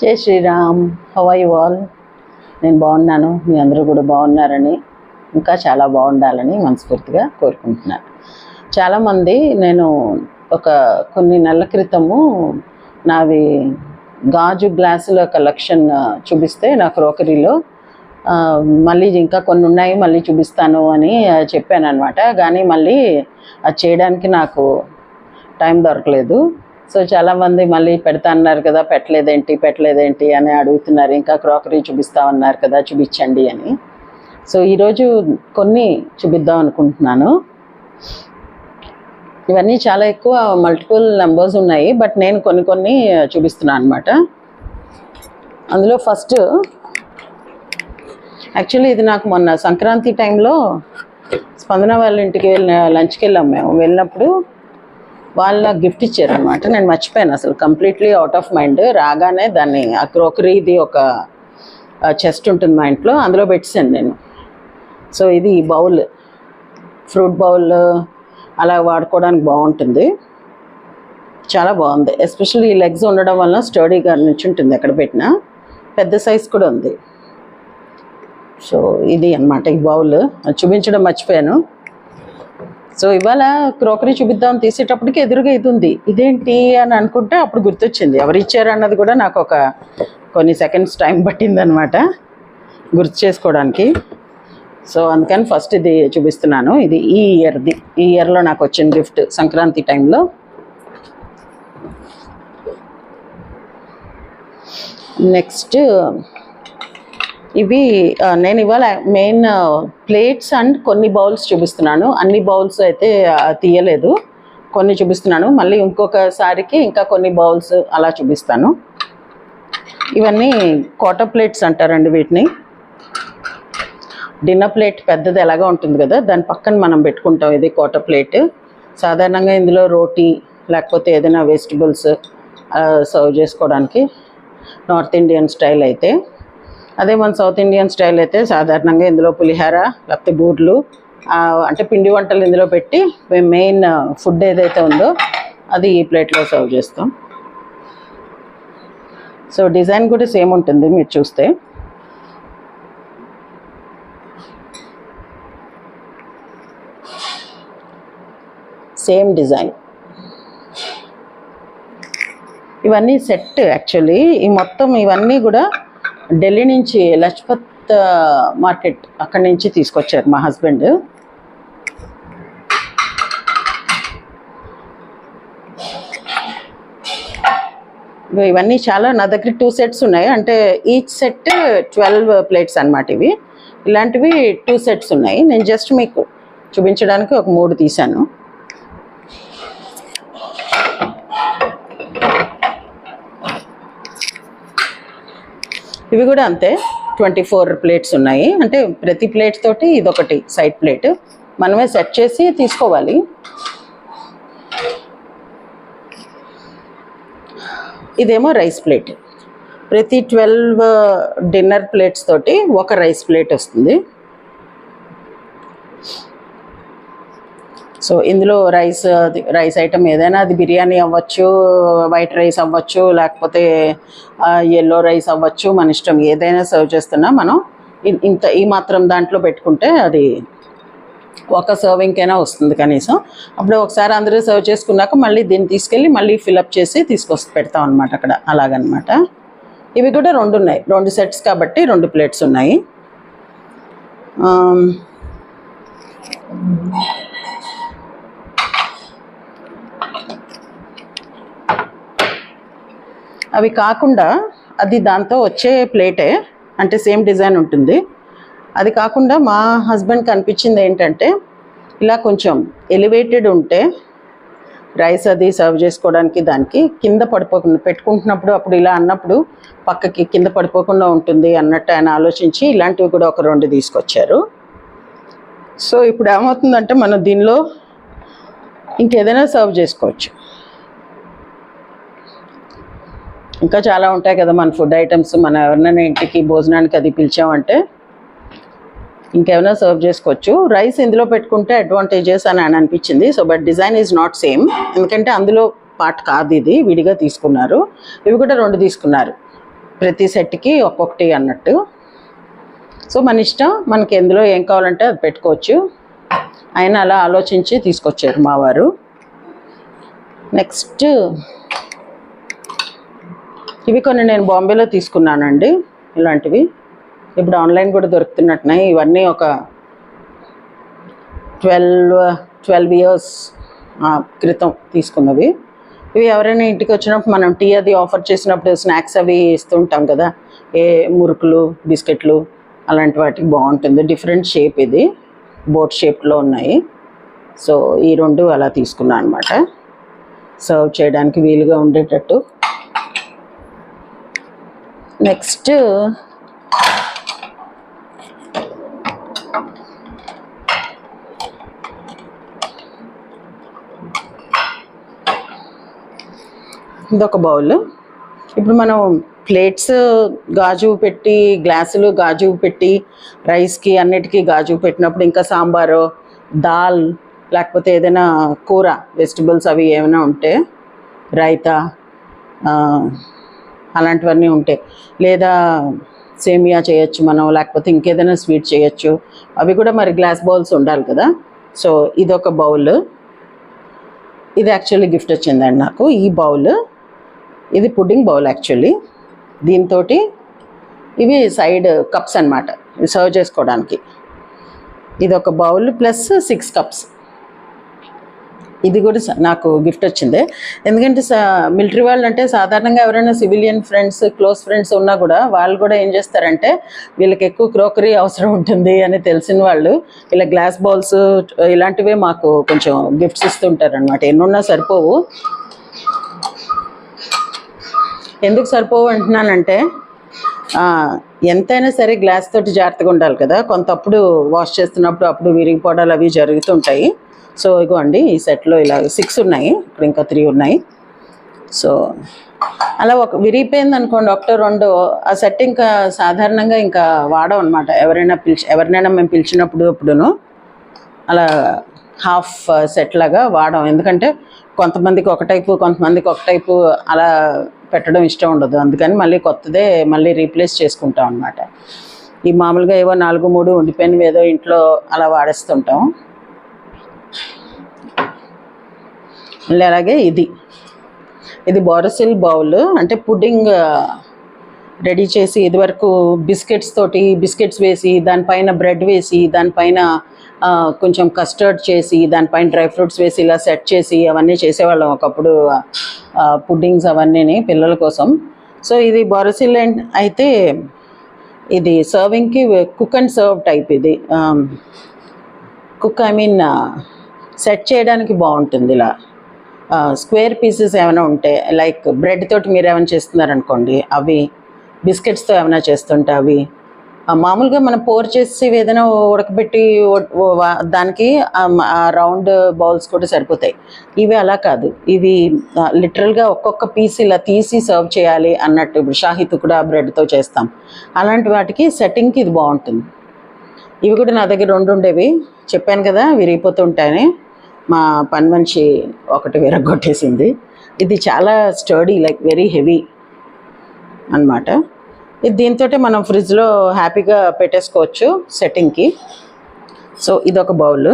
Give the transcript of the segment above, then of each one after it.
జై Sriram. Hawaii wall నేను బాగున్నాను. మీ అందరూ కూడా బాగున్నారని ఇంకా చాలా బాగుండాలని మనస్ఫూర్తిగా కోరుకుంటున్నాను. చాలామంది నేను ఒక కొన్ని నెలల క్రితము నావి గాజు గ్లాసుల కలెక్షన్ చూపిస్తే నా క్రోకరీలో మళ్ళీ ఇంకా కొన్ని ఉన్నాయి మళ్ళీ చూపిస్తాను అని చెప్పాను అనమాట కానీ మళ్ళీ అది చేయడానికి నాకు టైం దొరకలేదు. సో చాలామంది మళ్ళీ పెడతా అన్నారు కదా పెట్టలేదేంటి పెట్టలేదేంటి అని అడుగుతున్నారు. ఇంకా క్రాకరీ చూపిస్తామన్నారు కదా చూపించండి అని. సో ఈరోజు కొన్ని చూపిద్దాం అనుకుంటున్నాను. ఇవన్నీ చాలా ఎక్కువ మల్టిపుల్ నెంబర్స్ ఉన్నాయి బట్ నేను కొన్ని కొన్ని చూపిస్తున్నాను అనమాట అందులో ఫస్ట్ యాక్చువల్లీ ఇది నాకు మొన్న సంక్రాంతి టైంలో స్పందన వాళ్ళ ఇంటికి వెళ్ళిన లంచ్కి వెళ్ళాం మేము. వెళ్ళినప్పుడు వాళ్ళ గిఫ్ట్ ఇచ్చారు అనమాట నేను మర్చిపోయాను అసలు. కంప్లీట్లీ అవుట్ ఆఫ్ మైండ్ రాగానే దాన్ని ఆ క్రోకరీది ఒక చెస్ట్ ఉంటుంది మా ఇంట్లో అందులో పెట్టాను నేను. సో ఇది బౌల్ ఫ్రూట్ బౌల్ అలా వాడుకోవడానికి బాగుంటుంది. చాలా బాగుంది. ఎస్పెషల్లీ ఈ లెగ్స్ ఉండడం వల్ల స్టడీగా నుంచి ఉంటుంది ఎక్కడ పెట్టినా. పెద్ద సైజ్ కూడా ఉంది. సో ఇది అన్నమాట ఈ బౌల్ అది చూపించడం మర్చిపోయాను. సో ఇవాళ క్రోకరీ చూపిద్దాం తీసేటప్పటికి ఎదురుగా ఇది ఉంది. ఇదేంటి అని అనుకుంటే అప్పుడు గుర్తొచ్చింది. ఎవరు ఇచ్చారన్నది కూడా నాకు ఒక కొన్ని సెకండ్స్ టైం పట్టిందనమాట గుర్తు చేసుకోవడానికి. సో అందుకని ఫస్ట్ ఇది చూపిస్తున్నాను. ఇది ఈ ఇయర్ది ఈ ఇయర్లో నాకు వచ్చిన గిఫ్ట్ సంక్రాంతి టైంలో నెక్స్ట్ ఇవి నేను ఇవాళ మెయిన్ ప్లేట్స్ అండ్ కొన్ని బౌల్స్ చూపిస్తున్నాను. అన్ని బౌల్స్ అయితే తీయలేదు. కొన్ని చూపిస్తున్నాను. మళ్ళీ ఇంకొకసారికి ఇంకా కొన్ని బౌల్స్ అలా చూపిస్తాను. ఇవన్నీ కోట ప్లేట్స్ అంటారండి వీటిని. డిన్నర్ ప్లేట్ పెద్దది ఎలాగా ఉంటుంది కదా దాని పక్కన మనం పెట్టుకుంటాం ఇది కోట ప్లేట్ సాధారణంగా ఇందులో రోటీ లేకపోతే ఏదైనా వెజిటబుల్స్ సర్వ్ చేసుకోవడానికి నార్త్ ఇండియన్ స్టైల్ అయితే. అదే మన సౌత్ ఇండియన్ స్టైల్ అయితే సాధారణంగా ఇందులో పులిహార లేకపోతే బూర్లు అంటే పిండి వంటలు ఇందులో పెట్టి మేము మెయిన్ ఫుడ్ ఏదైతే ఉందో అది ఈ ప్లేట్లో సర్వ్ చేస్తాం. సో డిజైన్ కూడా సేమ్ ఉంటుంది మీరు చూస్తే. సేమ్ డిజైన్ ఇవన్నీ సెట్ యాక్చువల్లీ ఈ మొత్తం ఇవన్నీ కూడా ఢిల్లీ నుంచి లజ్పత్ మార్కెట్ అక్కడి నుంచి తీసుకొచ్చారు మా హస్బెండ్. ఇవన్నీ చాలా నా దగ్గర టూ సెట్స్ ఉన్నాయి. అంటే ఈచ్ సెట్ ట్వెల్వ్ ప్లేట్స్ అనమాట ఇవి. ఇలాంటివి టూ సెట్స్ ఉన్నాయి. నేను జస్ట్ మీకు చూపించడానికి ఒక మూడు తీశాను. ఇవి కూడా అంతే ట్వంటీ ఫోర్ ప్లేట్స్ ఉన్నాయి. అంటే ప్రతి ప్లేట్ తోటి ఇదొకటి సైడ్ ప్లేట్ మనమే సెట్ చేసి తీసుకోవాలి. ఇదేమో రైస్ ప్లేట్ ప్రతి ట్వెల్వ్ డిన్నర్ ప్లేట్స్ తోటి ఒక రైస్ ప్లేట్ వస్తుంది. సో ఇందులో రైస్ అది రైస్ ఐటమ్ ఏదైనా అది బిర్యానీ అవ్వచ్చు వైట్ రైస్ అవ్వచ్చు లేకపోతే ఎల్లో రైస్ అవ్వచ్చు మన ఇష్టం ఏదైనా సర్వ్ చేస్తున్నా మనం ఇంత ఈ మాత్రం దాంట్లో పెట్టుకుంటే అది ఒక సర్వింగ్కైనా వస్తుంది కనీసం. అప్పుడు ఒకసారి అందరూ సర్వ్ చేసుకున్నాక మళ్ళీ దీన్ని తీసుకెళ్ళి మళ్ళీ ఫిలప్ చేసి తీసుకొస్త పెడతాం అనమాట అక్కడ. అలాగనమాట ఇవి కూడా రెండు ఉన్నాయి. రెండు సెట్స్ కాబట్టి రెండు ప్లేట్స్ ఉన్నాయి. అవి కాకుండా అది దాంతో వచ్చే ప్లేటే అంటే సేమ్ డిజైన్ ఉంటుంది. అది కాకుండా మా హస్బెండ్కి అనిపించింది ఏంటంటే ఇలా కొంచెం ఎలివేటెడ్ ఉంటే రైస్ అది సర్వ్ చేసుకోవడానికి దానికి కింద పడిపోకుండా పెట్టుకుంటున్నప్పుడు అప్పుడు ఇలా అన్నప్పుడు పక్కకి కింద పడిపోకుండా ఉంటుంది అన్నట్టు ఆయన ఆలోచించి ఇలాంటివి కూడా ఒక రెండు తీసుకొచ్చారు. సో ఇప్పుడు ఏమవుతుందంటే మనం దీనిలో ఇంకేదైనా సర్వ్ చేసుకోవచ్చు. ఇంకా చాలా ఉంటాయి కదా మన ఫుడ్ ఐటమ్స్ మన ఎవరినైనా ఇంటికి భోజనానికి అది పిలిచామంటే ఇంకేమైనా సర్వ్ చేసుకోవచ్చు. రైస్ ఇందులో పెట్టుకుంటే అడ్వాంటేజెస్ అని అని అనిపించింది. So but design is not same ఎందుకంటే అందులో పార్ట్ కాదు ఇది. విడిగా తీసుకున్నారు. ఇవి కూడా రెండు తీసుకున్నారు. ప్రతి సెట్కి ఒక్కొక్కటి అన్నట్టు. సో మన ఇష్టం. మనకి ఎందులో ఏం కావాలంటే అది పెట్టుకోవచ్చు. ఆయన అలా ఆలోచించి తీసుకొచ్చారు మా వారు. నెక్స్ట్ ఇవి కొన్ని నేను బాంబేలో తీసుకున్నానండి ఇలాంటివి. ఇప్పుడు ఆన్లైన్ కూడా దొరుకుతున్నట్టున్నాయి. ఇవన్నీ ఒక ట్వెల్వ్ ట్వెల్వ్ ఇయర్స్ క్రితం తీసుకున్నవి. ఇవి ఎవరైనా ఇంటికి వచ్చినప్పుడు మనం టీ అది ఆఫర్ చేసినప్పుడు స్నాక్స్ అవి ఇస్తుంటాం కదా. ఏ మురుకులు బిస్కెట్లు అలాంటి వాటికి బాగుంటుంది. డిఫరెంట్ షేప్ ఇది. బోట్ షేప్లో ఉన్నాయి. సో ఈ రెండు అలా తీసుకున్నాను అనమాట సర్వ్ చేయడానికి వీలుగా ఉండేటట్టు. నెక్స్ట్ ఇదొక బౌల్. ఇప్పుడు మనం ప్లేట్స్ గాజు పెట్టి గ్లాసులు గాజు పెట్టి రైస్కి అన్నిటికీ గాజు పెట్టినప్పుడు ఇంకా సాంబారు దాల్ లేకపోతే ఏదైనా కూర వెజిటబుల్స్ అవి ఏమైనా ఉంటే రైతా అలాంటివన్నీ ఉంటాయి. లేదా సేమియా చేయొచ్చు మనం లేకపోతే ఇంకేదైనా స్వీట్ చేయొచ్చు. అవి కూడా మరి గ్లాస్ బౌల్స్ ఉండాలి కదా. సో ఇదొక బౌల్. ఇది యాక్చువల్లీ గిఫ్ట్ వచ్చిందండి నాకు. ఈ బౌల్. ఇది పుడ్డింగ్ బౌల్ యాక్చువల్లీ. దీంతో ఇవి సైడ్ కప్స్ అన్నమాట. సర్వ్ చేసుకోవడానికి. ఇది ఒక బౌల్ ప్లస్ సిక్స్ కప్స్. ఇది కూడా స- నాకు గిఫ్ట్ వచ్చింది. ఎందుకంటే మిలిటరీ వాళ్ళు అంటే సాధారణంగా ఎవరైనా సివిలియన్ ఫ్రెండ్స్ క్లోజ్ ఫ్రెండ్స్ ఉన్నా కూడా వాళ్ళు కూడా ఏం చేస్తారంటే వీళ్ళకి ఎక్కువ క్రోకరీ అవసరం ఉంటుంది అని తెలిసిన వాళ్ళు ఇలా గ్లాస్ బౌల్స్ ఇలాంటివే మాకు కొంచెం గిఫ్ట్స్ ఇస్తుంటారు అనమాట ఎన్నున్నా సరిపోవు. ఎందుకు సరిపోవు అంటున్నానంటే ఎంతైనా సరే గ్లాస్ తోటి జాగ్రత్తగా ఉండాలి కదా. కొంతప్పుడు వాష్ చేస్తున్నప్పుడు అప్పుడు విరిగిపోవడాలు అవి జరుగుతుంటాయి. సో ఇగోండి ఈ సెట్లో ఇలా సిక్స్ ఉన్నాయి ఇక్కడ ఇంకా త్రీ ఉన్నాయి. సో అలా ఒక విరిగిపోయింది అనుకోండి ఒకటో రెండో ఆ సెట్ ఇంకా సాధారణంగా ఇంకా వాడం అనమాట ఎవరైనా పిలిచి ఎవరినైనా మేము పిలిచినప్పుడు అప్పుడును అలా హాఫ్ సెట్ లాగా వాడం ఎందుకంటే కొంతమందికి ఒక టైపు కొంతమందికి ఒక టైపు అలా పెట్టడం ఇష్టం ఉండదు. అందుకని మళ్ళీ కొత్తదే మళ్ళీ రీప్లేస్ చేసుకుంటాం అనమాట ఈ మామూలుగా ఏవో నాలుగు మూడు ఉండిపోయినవి ఏదో ఇంట్లో అలా వాడేస్తుంటాం. మళ్ళీ అలాగే ఇది. ఇది బోరసిల్ బౌల్. అంటే పుడ్డింగ్ రెడీ చేసి ఇదివరకు బిస్కెట్స్ తోటి బిస్కెట్స్ వేసి దానిపైన బ్రెడ్ వేసి దానిపైన కొంచెం కస్టర్డ్ చేసి దానిపైన డ్రై ఫ్రూట్స్ వేసి ఇలా సెట్ చేసి అవన్నీ చేసేవాళ్ళం ఒకప్పుడు పుడ్డింగ్స్ అవన్నీ పిల్లల కోసం. సో ఇది బొరసిల్ అయితే ఇది సర్వింగ్కి కుక్ అండ్ సర్వ్ టైప్ ఇది. కుక్ ఐ మీన్ సెట్ చేయడానికి బాగుంటుంది ఇలా. స్క్వేర్ పీసెస్ ఏమైనా ఉంటే లైక్ బ్రెడ్ తోటి మీరు ఏమైనా చేస్తున్నారనుకోండి అవి బిస్కెట్స్తో ఏమైనా చేస్తుంటే అవి మామూలుగా మనం పోర్ చేసి ఏదైనా ఉడకబెట్టి దానికి ఆ రౌండ్ బౌల్స్ కూడా సరిపోతాయి. ఇవి అలా కాదు. ఇవి లిటరల్గా ఒక్కొక్క పీస్ ఇలా తీసి సర్వ్ చేయాలి అన్నట్టు ఇప్పుడు కూడా బ్రెడ్తో చేస్తాం. అలాంటి వాటికి సెట్టింగ్కి ఇది బాగుంటుంది. ఇవి కూడా నా దగ్గర రెండు ఉండేవి. చెప్పాను కదా విరిగిపోతుంటాయని మా పని మనిషి ఒకటి విరగొట్టేసింది ఇది చాలా స్టడీ లైక్ వెరీ హెవీ అన్నమాట. ఇది దీంతో మనం ఫ్రిడ్జ్లో హ్యాపీగా పెట్టేసుకోవచ్చు సెట్టింగ్కి. సో ఇదొక బౌల్.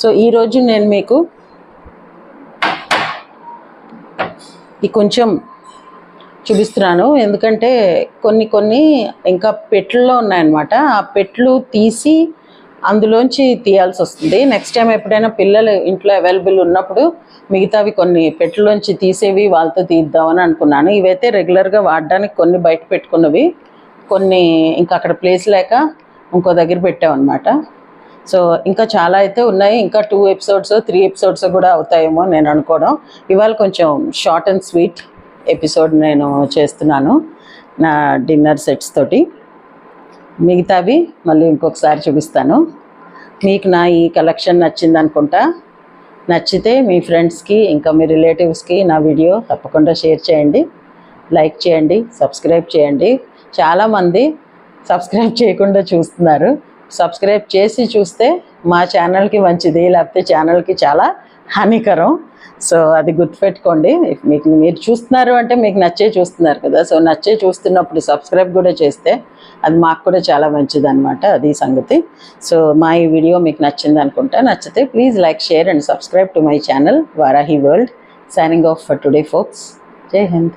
సో ఈరోజు నేను మీకు ఈ కొంచెం చూపిస్తున్నాను. ఎందుకంటే కొన్ని కొన్ని ఇంకా పెట్లలో ఉన్నాయన్నమాట. ఆ పెట్లు తీసి అందులోంచి తీయాల్సి వస్తుంది. నెక్స్ట్ టైం ఎప్పుడైనా పిల్లలు ఇంట్లో అవైలబుల్ ఉన్నప్పుడు మిగతావి కొన్ని పెట్లలోంచి తీసేవి వాళ్ళతో తీద్దామని అనుకున్నాను. ఇవైతే రెగ్యులర్గా వాడడానికి కొన్ని బయట పెట్టుకున్నవి కొన్ని ఇంకా అక్కడ ప్లేస్ లేక ఇంకో దగ్గర పెట్టామన్నమాట. సో ఇంకా చాలా అయితే ఉన్నాయి. ఇంకా టూ ఎపిసోడ్స్ త్రీ ఎపిసోడ్స్ కూడా అవుతాయేమో నేను అనుకోవడం. ఇవాళ కొంచెం షార్ట్ అండ్ స్వీట్ ఎపిసోడ్ నేను చేస్తున్నాను నా డిన్నర్ సెట్స్ తోటి. మిగతావి మళ్ళీ ఇంకొకసారి చూపిస్తాను. మీకు నా ఈ కలెక్షన్ నచ్చింది అనుకుంటా. నచ్చితే మీ ఫ్రెండ్స్కి ఇంకా మీ రిలేటివ్స్కి నా వీడియో తప్పకుండా షేర్ చేయండి. లైక్ చేయండి సబ్స్క్రైబ్ చేయండి. చాలామంది సబ్స్క్రైబ్ చేయకుండా చూస్తున్నారు. సబ్స్క్రైబ్ చేసి చూస్తే మా ఛానల్కి మంచిది లేకపోతే ఛానల్కి చాలా హానికరం. సో అది గుర్తుపెట్టుకోండి. మీకు మీరు చూస్తున్నారు అంటే మీకు నచ్చే చూస్తున్నారు కదా. సో నచ్చే చూస్తున్నప్పుడు సబ్స్క్రైబ్ కూడా చేస్తే అది మాకు కూడా చాలా మంచిది అనమాట అది సంగతి. సో మా ఈ వీడియో మీకు నచ్చింది అనుకుంటా. నచ్చితే please like share and subscribe to my channel Varahi world. Signing off for today folks Jai Hind